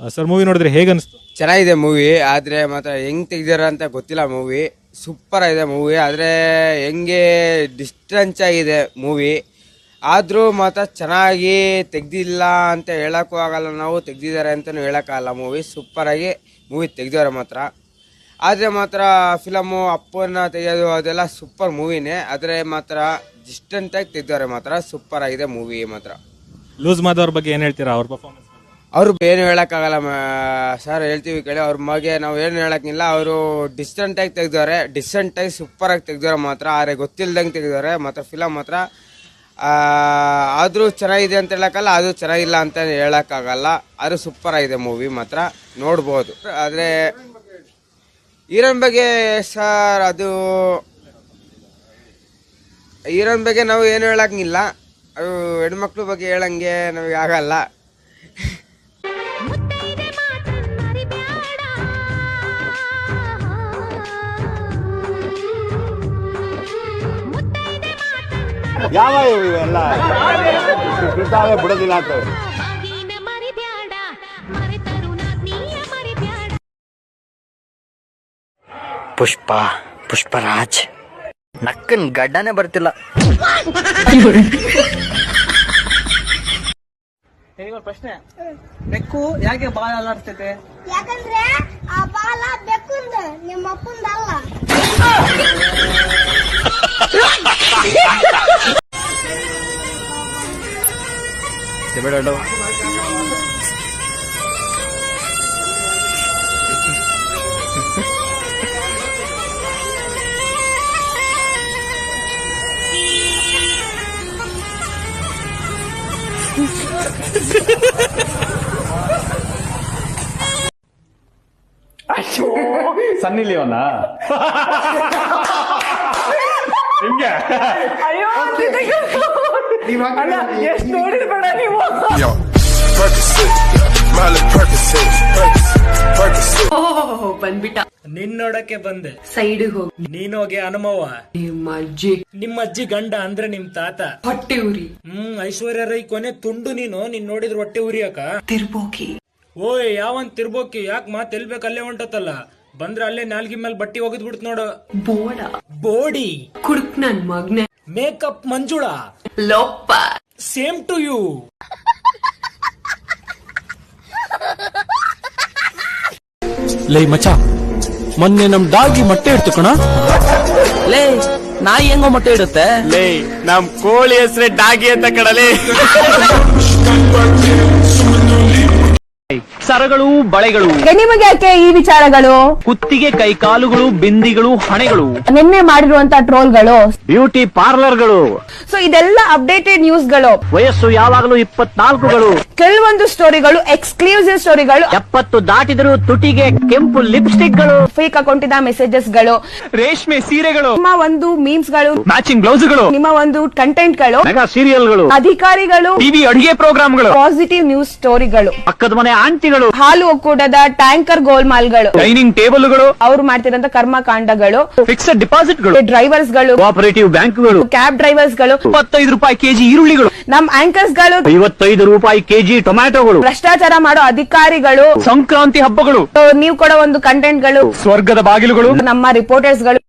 Sir movie ನೋಡಿದ್ರೆ ಹೇಗೆ ಅನಿಸ್ತು? ಚೆನ್ನಾಗಿದೆ ಮೂವಿ ಆದರೆ ಮಾತ್ರ ಹೆಂಗ್ ತೆಗ್ದಿರ ಅಂತ ಗೊತ್ತಿಲ್ಲ ಮೂವಿ ಸೂಪರ್ ಆಗಿದೆ ಮೂವಿ ಆದರೆ ಹೆಂಗೆ ಡಿಸ್ಟೆನ್ಸ್ ಆಗಿದೆ ಮೂವಿ ಆದರೂ ಮಾತ್ರ ಚೆನ್ನಾಗಿ ತೆಗ್ದಿಲ್ಲ ಅಂತ ಹೇಳೋಕ್ಕೂ ಆಗಲ್ಲ ನಾವು ತೆಗ್ದಿದ್ದಾರೆ ಅಂತಲೂ ಹೇಳೋಕ್ಕಾಗಲ್ಲ ಮೂವಿ ಸೂಪರಾಗಿ ಮೂವಿ ತೆಗ್ದಿದ್ದಾರೆ ಮಾತ್ರ. ಆದರೆ ಮಾತ್ರ ಫಿಲಮು ಅಪ್ಪನ ತೆಗೆಯೋದು ಅದೆಲ್ಲ ಸೂಪರ್ ಮೂವಿನೇ ಆದರೆ ಮಾತ್ರ ಡಿಸ್ಟೆಂಟಾಗಿ ತೆಗ್ದವ್ರೆ ಮಾತ್ರ. ಸೂಪರ್ ಆಗಿದೆ ಮೂವಿ ಮಾತ್ರ. ಲೂಸ್ ಮಾದವ್ರ ಬಗ್ಗೆ ಏನು ಹೇಳ್ತೀರಾ? ಅವ್ರ ಪರ್ಫಾರ್ಮೆನ್ಸ್ ಅವರು ಏನು ಹೇಳಕ್ಕಾಗಲ್ಲ ಸರ್ ಹೇಳ್ತೀವಿ ಕೇಳಿ, ಅವ್ರ ಮಗೆ ನಾವು ಏನು ಹೇಳಕ್ಕಿಲ್ಲ, ಅವರು ಡಿಸ್ಟೆಂಟ್ ಆಗಿ ತೆಗ್ದವ್ರೆ ಡಿಸ್ಟೆಂಟ್ ಆಗಿ ಸೂಪರ್ ಆಗಿ ತೆಗ್ದವ್ರೆ ಮಾತ್ರ, ಆದ್ರೆ ಗೊತ್ತಿಲ್ದಂಗೆ ತೆಗ್ದವ್ರೆ ಮಾತ್ರ ಫಿಲಮ್ ಮಾತ್ರ. ಆದರೂ ಚೆನ್ನಾಗಿದೆ ಅಂತ ಹೇಳಕ್ಕಲ್ಲ ಅದು ಚೆನ್ನಾಗಿಲ್ಲ ಅಂತ ಹೇಳೋಕ್ಕಾಗಲ್ಲ ಅದು ಸೂಪರ್ ಆಗಿದೆ ಮೂವಿ ಮಾತ್ರ, ನೋಡ್ಬೋದು. ಆದರೆ ಹೀರೋನ್ ಬಗ್ಗೆ ಸರ್ ಅದು ಹೀರೋನ್ ಬಗ್ಗೆ ನಾವು ಏನು ಹೇಳಕ್ಕಿಲ್ಲ, ಅದು ಹೆಣ್ಮಕ್ಳು ಬಗ್ಗೆ ಹೇಳಂಗೆ ನಮಗೆ ಆಗಲ್ಲ. ಯಾವ ಇವೆಲ್ಲ? ಬಿಡ್ತಾವೆ ಬಿಡೋದಿಲ್ಲ ಅಂತ. ಪುಷ್ಪ ಪುಷ್ಪರಾಜ್. ನಕ್ಕನ್ ಗಡ್ಡನೇ ಬರ್ತಿಲ್ಲ. ಪ್ರಶ್ನೆ. ಬೆಕ್ಕು ಯಾಕೆ ಬಾಲ ಅಲ್ಲಾಡ್ತೈತೆ ಯಾಕಂದ್ರೆ ಆ ಬಾಲ ಬೆಕ್ಕುಂದ ನಿಮ್ಮ ಅಪ್ಪಂದಲ್ಲ. செவிடாட்டோ சன்னி லியோனா? ಹಿಂಗೆ ಎಷ್ಟು ನೋಡಿರ್ಬೇಡ ನೀವು. ಬಂದ್ಬಿಟ್ಟ. ನಿನ್ ನೋಡಕ್ಕೆ ಬಂದೆ. ಸೈಡ್ ಹೋಗಿ. ನೀನೋಗೆ ನಿಮ್ಮ ಅಜ್ಜಿ. ನಿಮ್ಮ ಅಜ್ಜಿ ಗಂಡ ಅಂದ್ರೆ ನಿಮ್ ತಾತ. ಹೊಟ್ಟೆ ಉರಿ. ಹ್ಮ್ ಐಶ್ವರ್ಯ ರೈ ಕೊನೆ ತುಂಡು ನೀನು ನೀನ್ ನೋಡಿದ್ರ ಹೊಟ್ಟೆ ಉರಿಯಕ. ತಿರ್ಬೋಕಿ. ಓಯ್ ಯಾವನ್ ತಿರ್ಬೋಕಿ? ಯಾಕೆ ಮಾತ್ ಎಲ್ಬೇಕು ಅಲ್ಲೇ ಹೊಂಟತ್ತಲ್ಲ? ಬಂದ್ರೆ ಅಲ್ಲೇ ನಾಲ್ಗಿ ಮೇಲೆ ಬಟ್ಟಿ ಒಗದ್ ಬಿಡ್ತು ನೋಡು. ಬೋಡ. ಬೋಡಿ. ಕುಡುಕ್ ನನ್ ಮಗ್ನೆ. ಮೇಕಪ್ ಮಂಜುಳ. ಲೋಪ. Same to you. ಲೈ ಮಚ ಮೊನ್ನೆ ನಮ್ ಡಾಗಿ ಮೊಟ್ಟೆ ಇಡ್ತು ಕಣ. ಲೇ ನಾಯಿ ಹೆಂಗೋ ಮೊಟ್ಟೆ ಇಡುತ್ತೆ? ಲೇ ನಮ್ ಕೋಳಿ ಹೆಸರೇ ಡಾಗಿ ಅಂತ ಕಡಲೆ ಸರಗಳು ಬಳೆಗಳು. ನಿಮಗೆ ಯಾಕೆ ಈ ವಿಚಾರಗಳು? ಕುತ್ತಿಗೆ ಕೈಕಾಲುಗಳು ಬಿಂದಿಗಳು ಹಣೆಗಳು. ನಿನ್ನೆ ಮಾಡಿರುವಂತ ಟ್ರೋಲ್ಗಳು. ಬ್ಯೂಟಿ ಪಾರ್ಲರ್ಗಳು. ಸೊ ಇದೆಲ್ಲ ಅಪ್ಡೇಟೆಡ್ ನ್ಯೂಸ್ಗಳು. ವಯಸ್ಸು ಯಾವಾಗಲೂ ಇಪ್ಪತ್ನಾಲ್ಕುಗಳು. ಕೆಲವೊಂದು ಸ್ಟೋರಿಗಳು ಎಕ್ಸ್ಕ್ಲೂಸಿವ್ ಸ್ಟೋರಿಗಳು. ಎಪ್ಪತ್ತು ದಾಟಿದರೂ ತುಟಿಗೆ ಕೆಂಪು ಲಿಪ್ಸ್ಟಿಕ್ಗಳು. ಫೇಕ್ ಅಕೌಂಟಿನ ಮೆಸೇಜಸ್ಗಳು ರೇಷ್ಮೆ ಸೀರೆಗಳು. ನಿಮ್ಮ ಒಂದು ಮೀಮ್ಸ್ಗಳು ಮ್ಯಾಚಿಂಗ್ ಬ್ಲೌಸ್ಗಳು. ನಿಮ್ಮ ಒಂದು ಕಂಟೆಂಟ್ಗಳು ಸೀರಿಯಲ್ ಸೀರಿಯಲ್ಗಳು. ಅಧಿಕಾರಿಗಳು. ಟಿವಿ ಅಡುಗೆ ಪ್ರೋಗ್ರಾಮ್ಗಳು. ಪಾಸಿಟಿವ್ ನ್ಯೂಸ್ ಸ್ಟೋರಿಗಳು. ಪಕ್ಕದ ಮನೆ ಆಂಟಿಗಳು ಹಾಲು ಒಕ್ಕೂಟದ ಟ್ಯಾಂಕರ್ ಗೋಲ್ಮಾಲ್ಗಳು. ಡೈನಿಂಗ್ ಟೇಬಲ್ಗಳು. ಅವ್ರು ಮಾಡ್ತಿರೋಂತ ಕರ್ಮಕಾಂಡಗಳು ಫಿಕ್ಸ್ಡ್ ಡಿಪಾಸಿಟ್ಗಳು ಡ್ರೈವರ್ಸ್ಗಳು. ಕೋಆಪರೇಟಿವ್ ಬ್ಯಾಂಕ್ಗಳು ಕ್ಯಾಬ್ ಡ್ರೈವರ್ಸ್ಗಳು. ಇಪ್ಪತ್ತೈದು ರೂಪಾಯಿ ಕೆಜಿ ಈರುಳ್ಳಿಗಳು. ನಮ್ ಆಂಕರ್ಸ್ಗಳು. ಐವತ್ತೈದು ರೂಪಾಯಿ ಕೆಜಿ ಟೊಮ್ಯಾಟೊಗಳು. ಭ್ರಷ್ಟಾಚಾರ ಮಾಡೋ ಅಧಿಕಾರಿಗಳು. ಸಂಕ್ರಾಂತಿ ಹಬ್ಬಗಳು. ನೀವು ಕೊಡೋ ಒಂದು ಕಂಟೆಂಟ್ಗಳು. ಸ್ವರ್ಗದ ಬಾಗಿಲುಗಳು. ನಮ್ಮ ರಿಪೋರ್ಟರ್ಸ್ಗಳು.